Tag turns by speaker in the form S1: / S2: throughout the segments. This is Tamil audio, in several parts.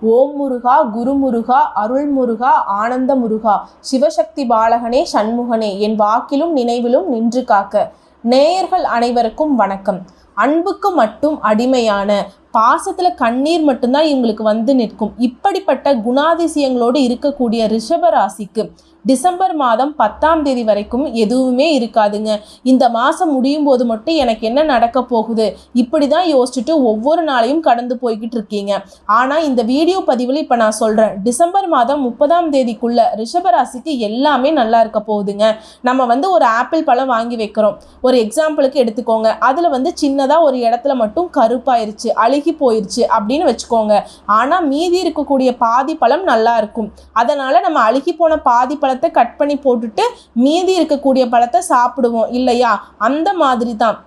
S1: ஓம் முருகா குருமுருகா அருள்முருகா ஆனந்த முருகா. சிவசக்தி பாலகனே சண்முகனே என் வாக்கிலும் நினைவிலும் நின்று காக்க. நேயர்கள் அனைவருக்கும் வணக்கம். அன்புக்கு மட்டும் அடிமையான பாசத்தில் கண்ணீர் மட்டும்தான் இவங்களுக்கு வந்து நிற்கும். இப்படிப்பட்ட குணாதிசயங்களோடு இருக்கக்கூடிய ரிஷப ராசிக்கு டிசம்பர் மாதம் பத்தாம் தேதி வரைக்கும் எதுவுமே இருக்காதுங்க. இந்த மாதம் முடியும் போது மட்டும் எனக்கு என்ன நடக்க போகுது? இப்படி தான் யோசிச்சுட்டு ஒவ்வொரு நாளையும் கடந்து போய்கிட்டு இருக்கீங்க. ஆனால் இந்த வீடியோ பதிவில் இப்போ நான் சொல்கிறேன் டிசம்பர் மாதம் முப்பதாம் தேதிக்குள்ள ரிஷபராசிக்கு எல்லாமே நல்லா இருக்க போகுதுங்க. நம்ம வந்து ஒரு ஆப்பிள் பழம் வாங்கி வைக்கிறோம். ஒரு எக்ஸாம்பிளுக்கு எடுத்துக்கோங்க. அதில் வந்து சின்னதாக ஒரு இடத்துல மட்டும் கருப்பாயிருச்சு. அழுகி போயிடுச்சு அப்படின்னு வச்சுக்கோங்க. ஆனால் மீதி இருக்கக்கூடிய பாதி பழம் நல்லா இருக்கும். அதனால் நம்ம அழுகி போன பாதி பழத்தை கட் பண்ணி போட்டுட்டு மீதி இருக்கக்கூடிய பழத்தை சாப்பிடுவோம் இல்லையா? அந்த மாதிரி தான்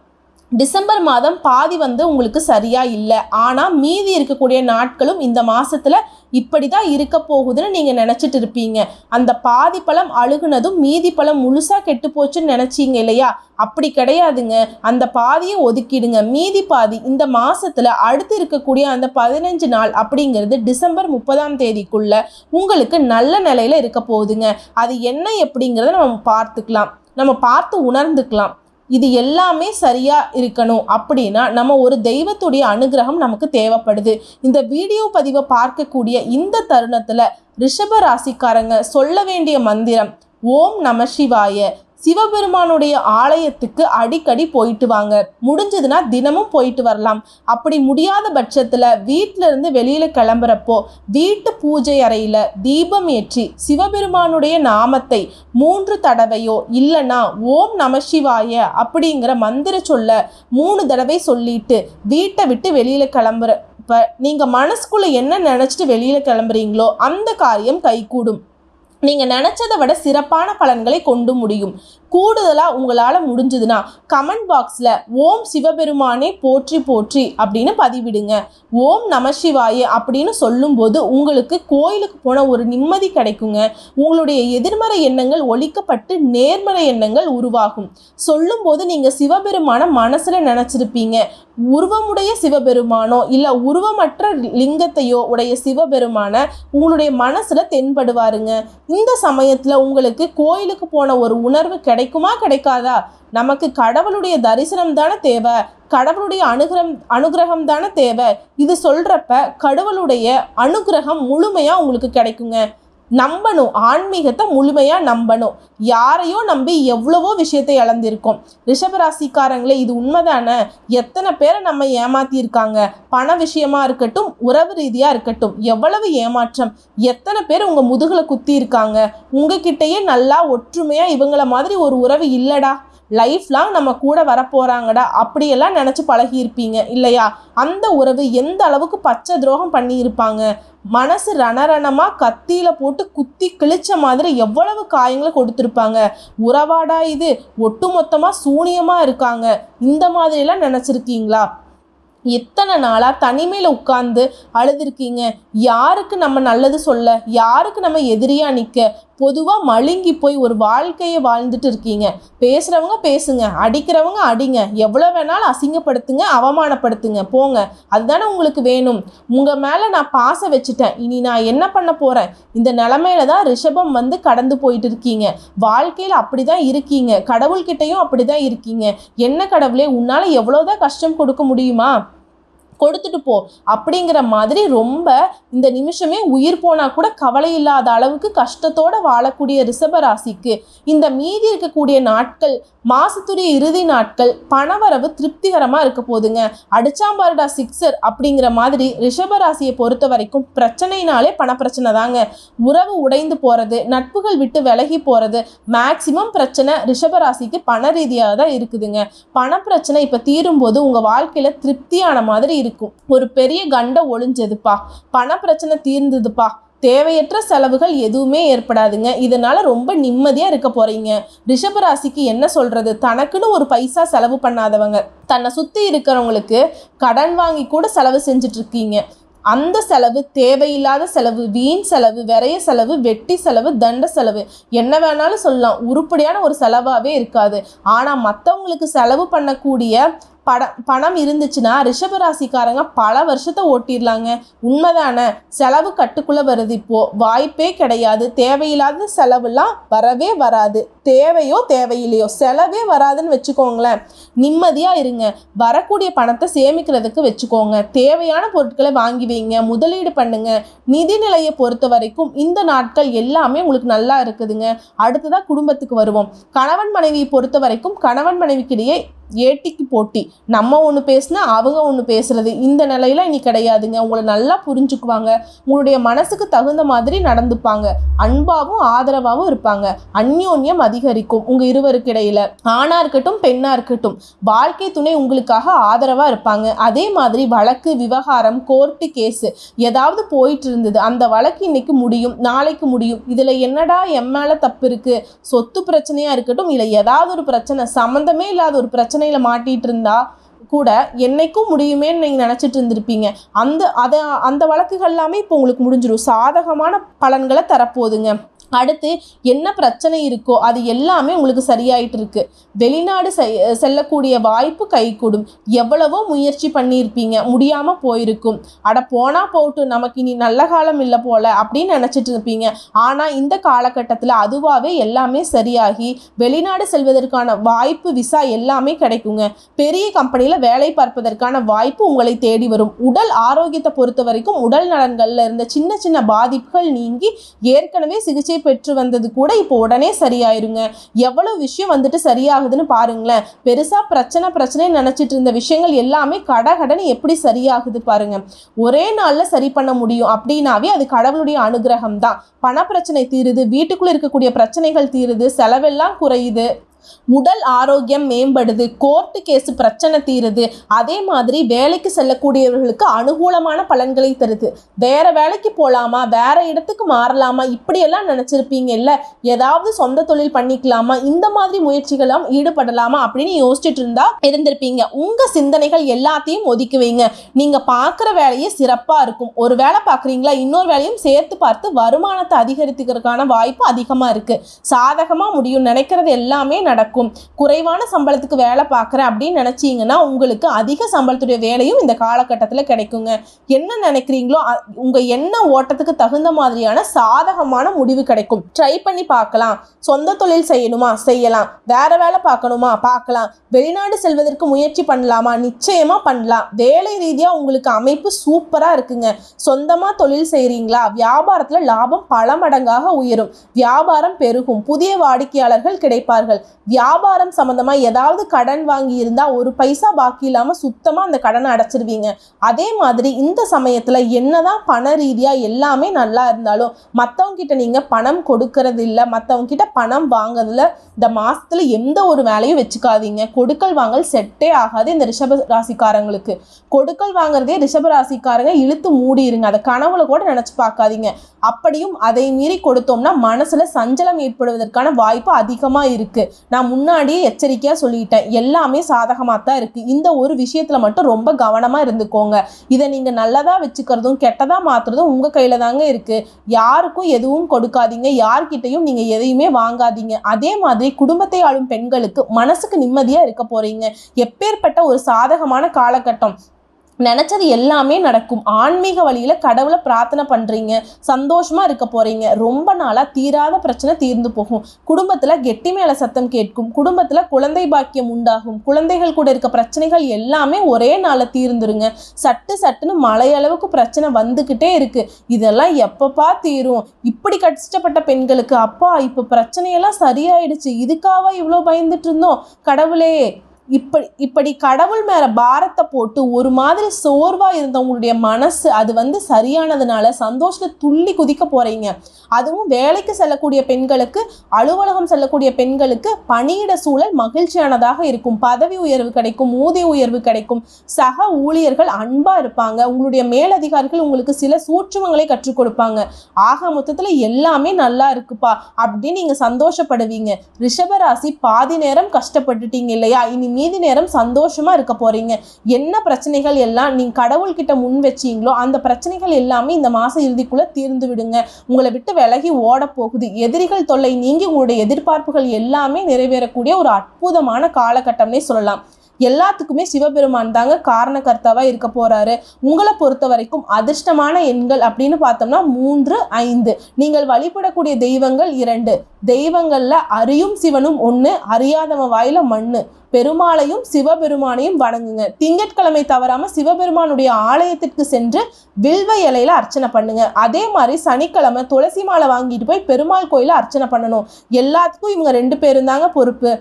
S1: டிசம்பர் மாதம் பாதி வந்து உங்களுக்கு சரியாக இல்லை. ஆனால் மீதி இருக்கக்கூடிய நாட்களும் இந்த மாதத்தில் இப்படி தான் இருக்க போகுதுன்னு நீங்கள் நினச்சிட்டு இருப்பீங்க. அந்த பாதி பழம் அழுகுனதும் மீதி பழம் முழுசாக கெட்டு போச்சுன்னு நினச்சிங்க இல்லையா? அப்படி கிடையாதுங்க. அந்த பாதியை ஒதுக்கிடுங்க. மீதி பாதி இந்த மாதத்தில் அடுத்து இருக்கக்கூடிய அந்த பதினஞ்சு நாள் அப்படிங்கிறது டிசம்பர் முப்பதாம் தேதிக்குள்ள உங்களுக்கு நல்ல நிலையில் இருக்க போகுதுங்க. அது என்ன எப்படிங்கிறத நம்ம பார்த்துக்கலாம். நம்ம பார்த்து உணர்ந்துக்கலாம். இது எல்லாமே சரியாக இருக்கணும் அப்படின்னா நம்ம ஒரு தெய்வத்துடைய அனுகிரகம் நமக்கு தேவைப்படுது. இந்த வீடியோ பதிவை பார்க்கக்கூடிய இந்த தருணத்தில் ரிஷப ராசிக்காரங்க சொல்ல வேண்டிய மந்திரம் ஓம் நம சிவாய. சிவபெருமானுடைய ஆலயத்துக்கு அடிக்கடி போயிட்டு வாங்க. முடிஞ்சதுன்னா தினமும் போயிட்டு வரலாம். அப்படி முடியாத பட்சத்தில் வீட்டில இருந்து வெளியில கிளம்புறப்போ வீட்டு பூஜை அறையில தீபம் ஏற்றி சிவபெருமானுடைய நாமத்தை மூன்று தடவையோ இல்லைன்னா ஓம் நம சிவாய அப்படிங்கிற மந்திர சொல்ல மூணு தடவை சொல்லிட்டு வீட்டை விட்டு வெளியில கிளம்புற இப்போ நீங்கள் மனசுக்குள்ளே என்ன நினச்சிட்டு வெளியில் கிளம்புறீங்களோ அந்த காரியம் கைகூடும். நீங்கள் நினச்சதை விட சிறப்பான பலன்களை கொண்டு முடியும். கூடுதலாக உங்களால் முடிஞ்சதுன்னா கமெண்ட் பாக்ஸில் ஓம் சிவபெருமானே போற்றி போற்றி அப்படின்னு பதிவிடுங்க. ஓம் நமசிவாய அப்படின்னு சொல்லும்போது உங்களுக்கு கோயிலுக்கு போன ஒரு நிம்மதி கிடைக்குங்க. உங்களுடைய எதிர்மறை எண்ணங்கள் ஒழிக்கப்பட்டு நேர்மறை எண்ணங்கள் உருவாகும். சொல்லும்போது நீங்கள் சிவபெருமான மனசில் நினச்சிருப்பீங்க. உருவமுடைய சிவபெருமானோ இல்லை உருவமற்ற லிங்கத்தையோ உடைய சிவபெருமான உங்களுடைய மனசில் தென்படுவாருங்க. இந்த சமயத்தில் உங்களுக்கு கோயிலுக்கு போன ஒரு உணர்வு கிடைக்குமா கிடைக்காதா? நமக்கு கடவுளுடைய தரிசனம் தானே தேவை. கடவுளுடைய அனுகிரம் அனுகிரகம் தானே தேவை. இது சொல்கிறப்ப கடவுளுடைய அனுகிரகம் முழுமையாக உங்களுக்கு கிடைக்குங்க. நம்பணும் ஆன்மீகத்தை முழுமையாக நம்பணும். யாரையோ நம்பி எவ்வளவோ விஷயத்தை இழந்திருக்கோம். ரிஷபராசிக்காரங்களே இது உண்மைதானே? எத்தனை பேரை நம்ம ஏமாத்தியிருக்காங்க? பண விஷயமா இருக்கட்டும் உறவு ரீதியாக இருக்கட்டும் எவ்வளவு ஏமாற்றம்? எத்தனை பேர் உங்கள் முதுகில் குத்தி இருக்காங்க உங்ககிட்டயே நல்லா ஒற்றுமையாக இவங்கள மாதிரி ஒரு உறவு இல்லைடா. லைஃப் லாங் நம்ம கூட வரப்போகிறாங்கடா அப்படியெல்லாம் நினச்சி பழகியிருப்பீங்க இல்லையா? அந்த உறவு எந்த அளவுக்கு பச்சை துரோகம் பண்ணியிருப்பாங்க? மனசு ரணரணமாக கத்தியில் போட்டு குத்தி கிழிச்ச மாதிரி எவ்வளவு காயங்களை கொடுத்துருப்பாங்க? உறவாடா இது? ஒட்டுமொத்தமாக சூனியமாக இருக்காங்க. இந்த மாதிரிலாம் நினச்சிருக்கீங்களா? எத்தனை நாளாக தனிமையில் உட்காந்து அழுதுருக்கீங்க? யாருக்கு நம்ம நல்லது சொல்ல? யாருக்கு நம்ம எதிரியாக நிற்க பொதுவாக மழுங்கி போய் ஒரு வாழ்க்கையை வாழ்ந்துட்டு இருக்கீங்க. பேசுகிறவங்க பேசுங்க அடிக்கிறவங்க அடிங்க. எவ்வளோ வேணாலும் அசிங்கப்படுத்துங்க அவமானப்படுத்துங்க. போங்க. அதுதானே உங்களுக்கு வேணும். உங்கள் மேலே நான் பாச வச்சுட்டேன். இனி நான் என்ன பண்ண போகிறேன் இந்த நிலமையில தான் ரிஷபம் வந்து கடந்து போயிட்டு இருக்கீங்க. வாழ்க்கையில் அப்படி தான் இருக்கீங்க. கடவுள்கிட்டையும் அப்படி தான் இருக்கீங்க. என்ன கடவுளே உன்னால் எவ்வளோதான் கஷ்டம் கொடுக்க முடியுமா? கொடுத்துட்டு போ அப்படிங்கிற மாதிரி ரொம்ப இந்த நிமிஷமே உயிர் போனால் கூட கவலை இல்லாத அளவுக்கு கஷ்டத்தோடு வாழக்கூடிய ரிஷபராசிக்கு இந்த மீதி இருக்கக்கூடிய நாட்கள் மாசத்துடைய இறுதி நாட்கள் பணவரவு திருப்திகரமாக இருக்க போதுங்க. அடிச்சாம்பாருடா சிக்ஸர் அப்படிங்கிற மாதிரி ரிஷபராசியை பொறுத்த வரைக்கும் பிரச்சனைனாலே பணப்பிரச்சனை தாங்க. உறவு உடைந்து போகிறது நட்புகள் விட்டு விலகி போகிறது மேக்சிமம் பிரச்சனை ரிஷபராசிக்கு பண ரீதியாக தான் இருக்குதுங்க. பணப்பிரச்சனை இப்போ தீரும்போது உங்கள் வாழ்க்கையில் திருப்தியான மாதிரி இருக்கும் ஒரு பெரிய கண்டை ஒளிஞ்சதுப்பா. பண பிரச்சனை தீர்ந்ததுப்பா. தேவையற்ற செலவுகள் எதுவுமே ஏற்படாதுங்க. இதனால ரொம்ப நிம்மதியாக இருக்க போறீங்க. ரிஷபராசிக்கு என்ன சொல்றது? தனக்குன்னு ஒரு பைசா செலவு பண்ணாதவங்க. தன்னை சுற்றி இருக்கிறவங்களுக்கு கடன் வாங்கி கூட செலவு செஞ்சுட்டு இருக்கீங்க அந்த செலவு தேவையில்லாத செலவு வீண் செலவு விரைய செலவு வெட்டி செலவு தண்ட செலவு. என்ன வேணாலும் சொல்லலாம். உருப்படியான ஒரு செலவாகவே இருக்காது. ஆனால் மற்றவங்களுக்கு செலவு பண்ணக்கூடிய பட பணம் இருந்துச்சுன்னா ரிஷபராசிக்காரங்க பல வருஷத்தை ஓட்டிடலாங்க. உண்மைதானே? செலவு கட்டுக்குள்ள வருது இப்போ. வாய்ப்பே கிடையாது. தேவையில்லாத செலவுலாம் வரவே வராது. தேவையோ தேவையில்லையோ செலவே வராதுன்னு வச்சுக்கோங்களேன். நிம்மதியாக இருங்க. வரக்கூடிய பணத்தை சேமிக்கிறதுக்கு வச்சுக்கோங்க. தேவையான பொருட்களை வாங்கி வைங்க. முதலீடு பண்ணுங்க. நிதிநிலையை பொறுத்த வரைக்கும் இந்த நாட்கள் எல்லாமே உங்களுக்கு நல்லா இருக்குதுங்க. அடுத்ததாக குடும்பத்துக்கு வருவோம். கணவன் மனைவியை பொறுத்த வரைக்கும் கணவன் மனைவிக்கிடையே ஏட்டிக்கு போட்டி. நம்ம ஒன்று பேசினா அவங்க ஒன்று பேசுறது. இந்த நிலையில இனி கிடையாதுங்க. உங்களை நல்லா புரிஞ்சுக்குவாங்க. உங்களுடைய மனசுக்கு தகுந்த மாதிரி நடந்துப்பாங்க. அன்பாகவும் ஆதரவாகவும் இருப்பாங்க. அந்யோன்யம் அதிகரிக்கும் உங்க இருவருக்கு இடையில. ஆணா இருக்கட்டும் பெண்ணா இருக்கட்டும் வாழ்க்கை துணை உங்களுக்காக ஆதரவா இருப்பாங்க. அதே மாதிரி வழக்கு விவகாரம் கோர்ட்டு கேஸ் ஏதாவது போயிட்டு இருந்தது. அந்த வழக்கு இன்னைக்கு முடியும். நாளைக்கு முடியும். இதுல என்னடா என் மேலே தப்பு இருக்கு? சொத்து பிரச்சனையா இருக்கட்டும் இல்லை ஏதாவது ஒரு பிரச்சனை சம்மந்தமே இல்லாத ஒரு பிரச்சனை பிரச்சனையில் மாட்டிகிட்டு இருந்தா கூட என்னைக்கும் முடியுமேன்னு நீங்கள் நினச்சிட்டு இருந்திருப்பீங்க. அந்த அதை அந்த வழக்குகள் எல்லாமே இப்போ உங்களுக்கு முடிஞ்சிடும் சாதகமான பலன்களை தரப்போகுதுங்க. அடுத்து என்ன பிரச்சனை இருக்கோ அது எல்லாமே உங்களுக்கு சரியாயிட்டு இருக்கு வெளிநாடு செ- செல்லக்கூடிய வாய்ப்பு கைகூடும். எவ்வளவோ முயற்சி பண்ணியிருப்பீங்க. முடியாமல் போயிருக்கும். அட போனா போகட்டும் நமக்கு இனி நல்ல காலம் இல்லை போல அப்படின்னு நினச்சிட்டு இருப்பீங்க. ஆனால் இந்த காலகட்டத்தில் அதுவாகவே எல்லாமே சரியாகி வெளிநாடு செல்வதற்கான வாய்ப்பு விசா எல்லாமே கிடைக்குங்க. பெரிய கம்பெனியில் வேலை பார்ப்பதற்கான வாய்ப்பு உங்களை தேடி வரும். உடல் ஆரோக்கியத்தை பொறுத்த வரைக்கும் உடல் நலன்களில் இருந்த சின்ன சின்ன பாதிப்புகள் நீங்கி ஏற்கனவே சிகிச்சை பெற்று வந்தது கூட இப்போ உடனே சரியாயிருங்க. எவ்வளவு விஷயம் வந்துட்டு சரியாகுதுன்னு பாருங்களேன். பெருசா பிரச்சனை பிரச்சனை நினைச்சிட்டு இருந்த விஷயங்கள் எல்லாமே கடகடன்னு எப்படி சரியாகுது பாருங்க. ஒரே நாள்ல சரி பண்ண முடியும் அப்படின்னாவே அது கடவுளுடைய அனுகிரகம் தான் பண பிரச்சனை தீருது வீட்டுக்குள்ள இருக்கக்கூடிய பிரச்சனைகள் தீருது செலவெல்லாம் குறையுது. உடல் ஆரோக்கியம் மேம்படுது கோர்ட்டு கேஸு பிரச்சனை தீருது. அதே மாதிரி வேலைக்கு செல்லக்கூடியவர்களுக்கு அனுகூலமான பலன்களை தருது. வேற வேலைக்கு போகலாமா வேற இடத்துக்கு மாறலாமா? இப்படியெல்லாம் நினச்சிருப்பீங்க இல்லை ஏதாவது சொந்த தொழில் பண்ணிக்கலாமா? இந்த மாதிரி முயற்சிகளும் ஈடுபடலாமா? அப்படின்னு யோசிச்சுட்டு இருந்தா இருந்திருப்பீங்க. உங்க சிந்தனைகள் எல்லாத்தையும் ஒதுக்கி வைங்க. நீங்க பார்க்குற வேலையே சிறப்பாக இருக்கும். ஒரு வேலை பார்க்குறீங்களா? இன்னொரு வேலையும் சேர்த்து பார்த்து வருமானத்தை அதிகரித்துக்கிறதுக்கான வாய்ப்பு அதிகமாக இருக்குது சாதகமாக முடியும் நினைக்கிறது எல்லாமே நடக்கும். குறைவான சம்பளத்துக்கு வேலை பார்க்குறேன் அப்படின்னு நினச்சிங்கன்னா உங்களுக்கு அதிக சம்பளத்துடைய வேலையும் இந்த காலகட்டத்தில் கிடைக்குங்க. என்ன நினைக்கிறீங்களோ உங்கள் எண்ண ஓட்டத்துக்கு தகுந்த மாதிரியான சாதகமான முடிவு கிடைக்கும். ட்ரை பண்ணி பார்க்கலாம். சொந்த தொழில் செய்யணுமா? செய்யலாம். வேற வேலை பார்க்கணுமா? பார்க்கலாம். வெளிநாடு செல்வதற்கு முயற்சி பண்ணலாமா? நிச்சயமாக பண்ணலாம். வேலை ரீதியாக உங்களுக்கு அமைப்பு சூப்பராக இருக்குங்க. சொந்தமாக தொழில் செய்கிறீங்களா வியாபாரத்தில் லாபம் பல மடங்காக உயரும். வியாபாரம் பெருகும். புதிய வாடிக்கையாளர்கள் கிடைப்பார்கள். வியாபாரம் சம்மந்தமாக ஏதாவது கடன் வாங்கி இருந்தால் ஒரு பைசா பாக்கி இல்லாமல் சுத்தமாக அந்த கடனை அடைச்சிருவீங்க. அதே மாதிரி இந்த சமயத்தில் என்னதான் பண ரீதியாக எல்லாமே நல்லா இருந்தாலும் மற்றவங்கிட்ட நீங்கள் பணம் கொடுக்கறது இல்லை மற்றவங்கிட்ட பணம் வாங்குறதுல இந்த மாதத்தில் எந்த ஒரு வேலையும் வச்சுக்காதீங்க. கொடுக்கல் வாங்கல் செட்டே ஆகாது இந்த ரிஷப ராசிக்காரங்களுக்கு. கொடுக்கல் வாங்குறதே ரிஷப ராசிக்காரங்க இழுத்து மூடிருங்க. அதை கனவுல கூட நினச்சி பார்க்காதீங்க. அப்படியும் அதை மீறி கொடுத்தோம்னா மனசில் சஞ்சலம் ஏற்படுவதற்கான வாய்ப்பு அதிகமாக இருக்குது நான் முன்னாடியே எச்சரிக்கையாக சொல்லிட்டேன். எல்லாமே சாதகமாக தான் இருக்குது இந்த ஒரு விஷயத்தில் மட்டும் ரொம்ப கவனமாக இருந்துக்கோங்க. இதை நீங்கள் நல்லதாக வச்சுக்கிறதும் கெட்டதாக மாற்றுறதும் உங்கள் கையில் தாங்க இருக்குது யாருக்கும் எதுவும் கொடுக்காதீங்க. யார்கிட்டையும் நீங்கள் எதையுமே வாங்காதீங்க. அதே மாதிரி குடும்பத்தை ஆளும் பெண்களுக்கு மனசுக்கு நிம்மதியாக இருக்க போகிறீங்க எப்பேற்பட்ட ஒரு சாதகமான காலகட்டம். நினச்சது எல்லாமே நடக்கும். ஆன்மீக வழியில் கடவுளை பிரார்த்தனை பண்ணுறீங்க சந்தோஷமாக இருக்க போகிறீங்க ரொம்ப நாளாக தீராத பிரச்சனை தீர்ந்து போகும். குடும்பத்தில் கெட்டி மேலே சத்தம் கேட்கும். குடும்பத்தில் குழந்தை பாக்கியம் உண்டாகும். குழந்தைகள் கூட இருக்க பிரச்சனைகள் எல்லாமே ஒரே நாளில் தீர்ந்துருங்க. சட்டு சட்டுன்னு மழையளவுக்கு பிரச்சனை வந்துக்கிட்டே இருக்குது இதெல்லாம் எப்பப்பா தீரும்? இப்படி கஷ்டப்பட்ட பெண்களுக்கு அப்பா இப்போ பிரச்சனையெல்லாம் சரியாயிடுச்சு. இதுக்காக இவ்வளோ பயந்துட்டு இருந்தோம்? கடவுளே இப்படி இப்படி கடவுள் மேல பாரத்தை போட்டு ஒரு மாதிரி சோர்வா இருந்தவங்களுடைய மனசு அது வந்து சரியானதுனால சந்தோஷத்தில் துள்ளி குதிக்க போறீங்க. அதுவும் வேலைக்கு செல்லக்கூடிய பெண்களுக்கு அலுவலகம் செல்லக்கூடிய பெண்களுக்கு பணியிட சூழல் மகிழ்ச்சியானதாக இருக்கும். பதவி உயர்வு கிடைக்கும் ஊதிய உயர்வு கிடைக்கும். சக ஊழியர்கள் அன்பா இருப்பாங்க. உங்களுடைய மேலதிகாரிகள் உங்களுக்கு சில சூட்சுமங்களை கற்றுக் கொடுப்பாங்க. ஆக மொத்தத்துல எல்லாமே நல்லா இருக்குப்பா அப்படின்னு நீங்க சந்தோஷப்படுவீங்க. ரிஷபராசி பாதி நேரம் கஷ்டப்பட்டுட்டீங்க இல்லையா? இனிமே மீதி நேரம் சந்தோஷமாக இருக்க போகிறீங்க என்ன பிரச்சனைகள் எல்லாம் நீங்கள் கடவுள்கிட்ட முன் வச்சீங்களோ அந்த பிரச்சனைகள் எல்லாமே இந்த மாத இறுதிக்குள்ளே தீர்ந்து விடுங்க. உங்களை விட்டு விலகி ஓட போகுது. எதிரிகள் தொல்லை நீங்கி உங்களுடைய எதிர்பார்ப்புகள் எல்லாமே நிறைவேறக்கூடிய ஒரு அற்புதமான காலகட்டம்னே சொல்லலாம். எல்லாத்துக்குமே சிவபெருமான் தாங்க காரணக்கர்த்தாவாக இருக்க போகிறாரு உங்களை பொறுத்த வரைக்கும் அதிர்ஷ்டமான எண்கள் அப்படின்னு பார்த்தோம்னா மூன்று ஐந்து. நீங்கள் வழிபடக்கூடிய தெய்வங்கள் இரண்டு. தெய்வங்களில் அறியும் சிவனும் ஒன்று அறியாதவன் வாயில மண்ணு. பெருமாளையும் சிவபெருமானையும் வணங்குங்க. திங்கட்கிழமை தவறாம சிவபெருமானுடைய ஆலயத்திற்கு சென்று வில்வ இலையில அர்ச்சனை பண்ணுங்க. அதே மாதிரி சனிக்கிழமை துளசி மாலை வாங்கிட்டு போய் பெருமாள் கோயில அர்ச்சனை பண்ணணும். எல்லாத்துக்கும் இவங்க ரெண்டு பேரும் தாங்க பொறுப்பு.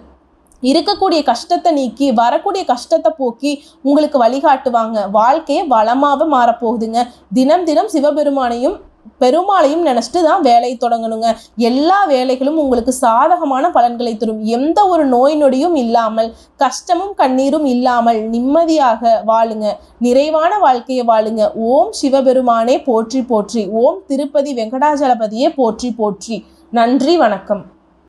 S1: இருக்கக்கூடிய கஷ்டத்தை நீக்கி வரக்கூடிய கஷ்டத்தை போக்கி உங்களுக்கு வழிகாட்டுவாங்க. வாழ்க்கையே வளமாக மாறப்போகுதுங்க. தினம் தினம் சிவபெருமானையும் பெருமாளையும் நினச்சிட்டு தான் வேலையை தொடங்கணுங்க. எல்லா வேலைகளும் உங்களுக்கு சாதகமான பலன்களை தரும். எந்த ஒரு நோய் நொடியும் இல்லாமல் கஷ்டமும் கண்ணீரும் இல்லாமல் நிம்மதியாக வாழுங்க. நிறைவான வாழ்க்கையை வாழுங்க. ஓம் சிவபெருமானே போற்றி போற்றி. ஓம் திருப்பதி வெங்கடாஜலபதியே போற்றி போற்றி. நன்றி வணக்கம்.